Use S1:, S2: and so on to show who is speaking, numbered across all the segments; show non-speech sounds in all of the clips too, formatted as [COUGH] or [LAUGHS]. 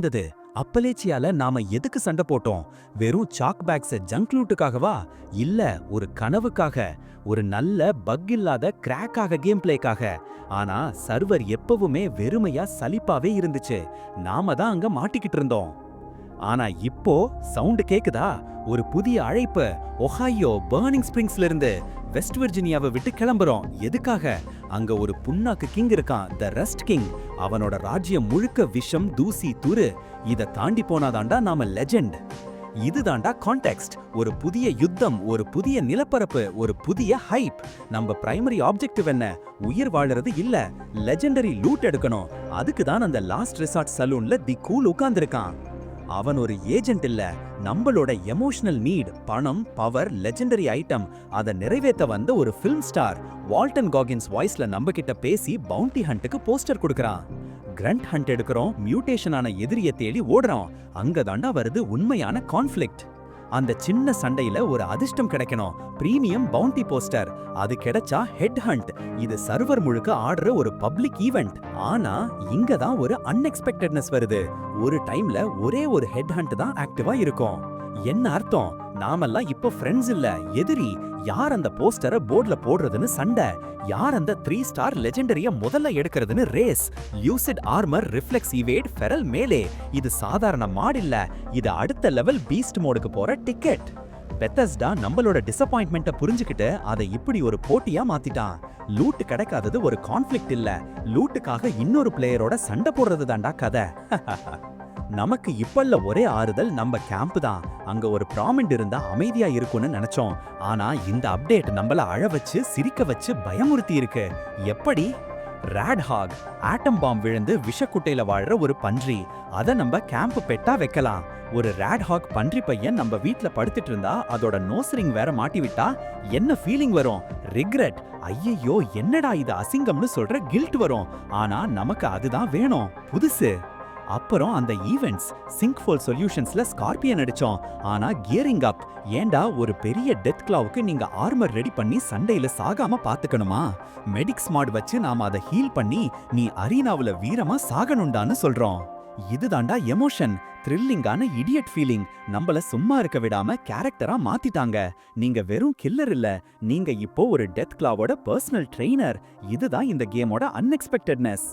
S1: நடந்தது. அப்பலேச்சியால நாம எதுக்கு சண்டை போட்டோம்? வெறும் சாக் பேக்ஸ ஜங்க் லூட்டுக்காகவா இல்ல ஒரு கனவுக்காக ஒரு நல்ல பக் இல்லாத கிராக்காக கேம் பிளேக்காக ஆனா சர்வர் எப்பவுமே வெறுமையா சலிப்பாவே இருந்துச்சு. நாம தான் அங்க மாட்டிக்கிட்டு இருந்தோம். ஆனா இப்போ சவுண்ட் கேக்குதா? ஒரு புதிய அழைப்பு. ஒஹாயோ பர்னிங் ஸ்பிரிங்ஸ்ல இருந்து. வெஸ்ட் வெர்ஜினியாவை விட்டு கிளம்புறோம். எதுக்காக? அங்க ஒரு புண்ணாக்கு கிங் இருக்கான் த ரெஸ்ட் கிங். அவனோட ராஜ்யம் முழுக்க விஷம் தூசி துரு. இத தாண்டி போனாதாண்டா நாம லெஜெண்ட். இதுதாண்டா கான்டெக்ஸ்ட். ஒரு புதிய யுத்தம் ஒரு புதிய நிலப்பரப்பு ஒரு புதிய ஹைப். நம்ம பிரைமரி ஆப்ஜெக்டிவ் என்ன? உயிர் வாழறது இல்ல. லெஜெண்டரி லூட் எடுக்கணும். அதுக்கு தான் அந்த லாஸ்ட் ரிசார்ட் சலூன்ல தி கூல் உட்கார்ந்துருக்கான். அவன் ஒரு ஏஜென்ட் இல்ல. நம்மளோட எமோஷனல் நீட் பணம் பவர் லெஜெண்டரி ஐட்டம் அதை நிறைவேத்த வந்த ஒரு ஃபிலிம் ஸ்டார் வால்டன் காகின்ஸ் வாய்ஸ்ல நம்ம கிட்ட பேசி பவுண்டி ஹண்ட்டுக்கு போஸ்டர் கொடுக்குறான். கிரண்ட் ஹண்ட் எடுக்கிறோம் மியூட்டேஷனான எதிரிய தேடி ஓடுறோம். அங்க தாண்டா வருது உண்மையான கான்ஃப்ளிக்ட் அந்த சின்ன சண்டையில ஒரு அதிர்ஷ்டம் கிடைக்கணும். பிரீமியம் பவுண்டி போஸ்டர் அது கிடைச்சா ஹெட் ஹண்ட் இது சர்வர் முழுக்க ஆடுற ஒரு பப்ளிக் ஈவெண்ட் ஆனா இங்க தான் ஒரு அன்எக்ஸ்பெக்டட்னஸ் வருது. ஒரு டைம்ல ஒரே ஒரு ஹெட் ஹண்ட் தான் ஆக்டிவா இருக்கும். என்ன அர்த்தம்? நாமெல்லாம் இப்போ ஃப்ரெண்ட்ஸ் இல்ல. எதிரி யார் அந்த போஸ்டரை போர்ட்ல போடுறதுன்னு சண்டை? யார் அந்த த்ரீ ஸ்டார் லெஜெண்டரிய முதல்ல எடுக்கிறதுன்னு race lucid armour reflex evade feral மேலே. இது சாதாரண மாடு இல்ல. இது அடுத்த லெவல் பீஸ்ட் மோடுக்கு போற டிக்கெட் பெத்தஸ்டா நம்மளோட டிசப்பாயின்மெண்ட்டை புரிஞ்சுக்கிட்டு அதை இப்படி ஒரு போட்டியா மாத்திட்டான். லூட் கிடைக்காதது ஒரு கான்ஃப்ளிக்ட் இல்ல. லூட்டுக்காக இன்னொரு பிளேயரோட சண்டை போடுறது தாண்டா கதை. [LAUGHS] நமக்கு இப்பல்ல ஒரே ஆறுதல் நம்ம கேம்ப் தான். அங்க ஒரு ப்ராமிண்ட் இருந்தா அமைதியா இருக்கும்னு நினைச்சோம். ஆனா இந்த அப்டேட் நம்மள அழ வச்சு சிரிக்க வச்சு பயமுறுத்தி இருக்கு. எப்படி? ரேட் ஹாக் ஆட்டம் பாம் விழுந்து விஷக்குட்டையில வாழ்ற ஒரு பன்றி. அத நம்ம கேம்ப் பெட்டா வைக்கலாம். ஒரு ரேட் ஹாக் பன்றி பையன் நம்ம வீட்ல படுத்துட்டு இருந்தா அதோட நோசரிங் வேற மாட்டி விட்டா என்ன ஃபீலிங் வரும்? ரிக்ரெட் ஐயையோ என்னடா இது அசிங்கம்னு சொல்ற கில்ட் வரும். ஆனா நமக்கு அதுதான் வேணும். புதுசு. அப்புறம் அந்த ஈவெண்ட்ஸ் சிங்க்ஃபோல் சொல்யூஷன்ஸ்ல ஸ்கார்பியன் அடிச்சோம். ஆனா கியரிங் அப் ஏண்டா ஒரு பெரிய டெத் கிளாவுக்கு நீங்க ஆர்மர் ரெடி பண்ணி சண்டையில சாகாம பாத்துக்கணுமா? மெடிக் ஸ்மார்ட் வச்சு நாம அதை ஹீல் பண்ணி நீ அரீனாவுல வீரமா சாகணுண்டான்னு சொல்றோம். இதுதாண்டா எமோஷன் த்ரில்லிங்கான இடியட் ஃபீலிங் நம்மள சும்மா இருக்க விடாம கேரக்டரா மாத்திட்டாங்க. நீங்க வெறும் கில்லர் இல்ல. நீங்க இப்போ ஒரு டெத் கிளாவோட பர்சனல் ட்ரெய்னர் இதுதான் இந்த கேமோட அன்எக்ஸ்பெக்டட்னஸ்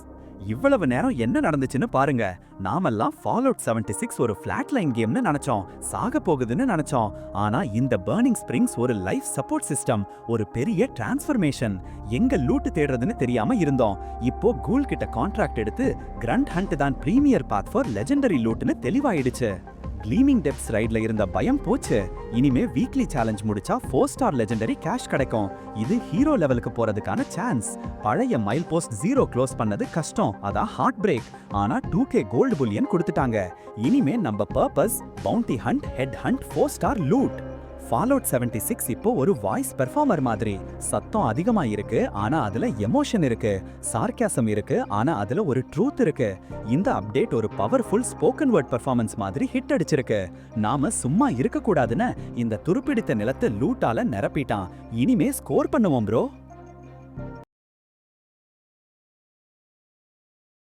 S1: இவ்வளவு நேரம் என்ன நடந்துச்சுன்னு பாருங்க. நாமெல்லாம் ஃபால் அவுட் செவன்டி சிக்ஸ் ஒரு ஃபிளாட் லைன் கேம்னு நினைச்சோம். சாக போகுதுன்னு நினைச்சோம். ஆனா இந்த பேர்னிங் ஸ்பிரிங்ஸ் ஒரு லைஃப் சப்போர்ட் சிஸ்டம் ஒரு பெரிய டிரான்ஸ்ஃபர்மேஷன் எங்க லூட்டு தேடுறதுன்னு தெரியாம இருந்தோம். இப்போ கூல் கிட்ட கான்ட்ராக்ட் எடுத்து கிரண்ட் ஹண்ட் தான் பிரீமியர் பாத் ஃபார் லெஜெண்டரி லூட்னு தெளிவாயிடுச்சு. க்ளீமிங் டெப்ஸ் ரைட்ல இருந்த பயம் போச்சு. இனிமே வீக்லி சேலஞ்ச் முடிச்சா ஃபோர் ஸ்டார் லெஜெண்டரி கேஷ் கிடைக்கும். இது ஹீரோ லெவலுக்கு போறதுக்கான சான்ஸ் பழைய மைல் போஸ்ட் ஜீரோ க்ளோஸ் பண்ணது கஷ்டம். அதான் ஹார்ட் பிரேக் ஆனா டூ கே கோல்டு புல்லியன் கொடுத்துட்டாங்க. இனிமே நம்ம purpose bounty hunt head hunt four star loot Fallout seventy six இப்போ ஒரு வாய்ஸ் பெர்ஃபார்மர் மாதிரி. சத்தம் அதிகமா இருக்கு ஆனா அதுல எமோஷன் இருக்கு சார்க்காசம் இருக்கு ஆனா அதுல ஒரு ட்ரூத் இருக்கு. இந்த அப்டேட் ஒரு பவர்ஃபுல் ஸ்போக்கன் வேர்ட் பெர்ஃபார்மன்ஸ் மாதிரி ஹிட் அடிச்சிருக்கு. நாம சும்மா இருக்கக்கூடாதுன்னு இந்த துருப்பிடித்த நிலத்தை லூட்டால நிரப்பிட்டான். இனிமே ஸ்கோர் பண்ணுவோம் ப்ரோ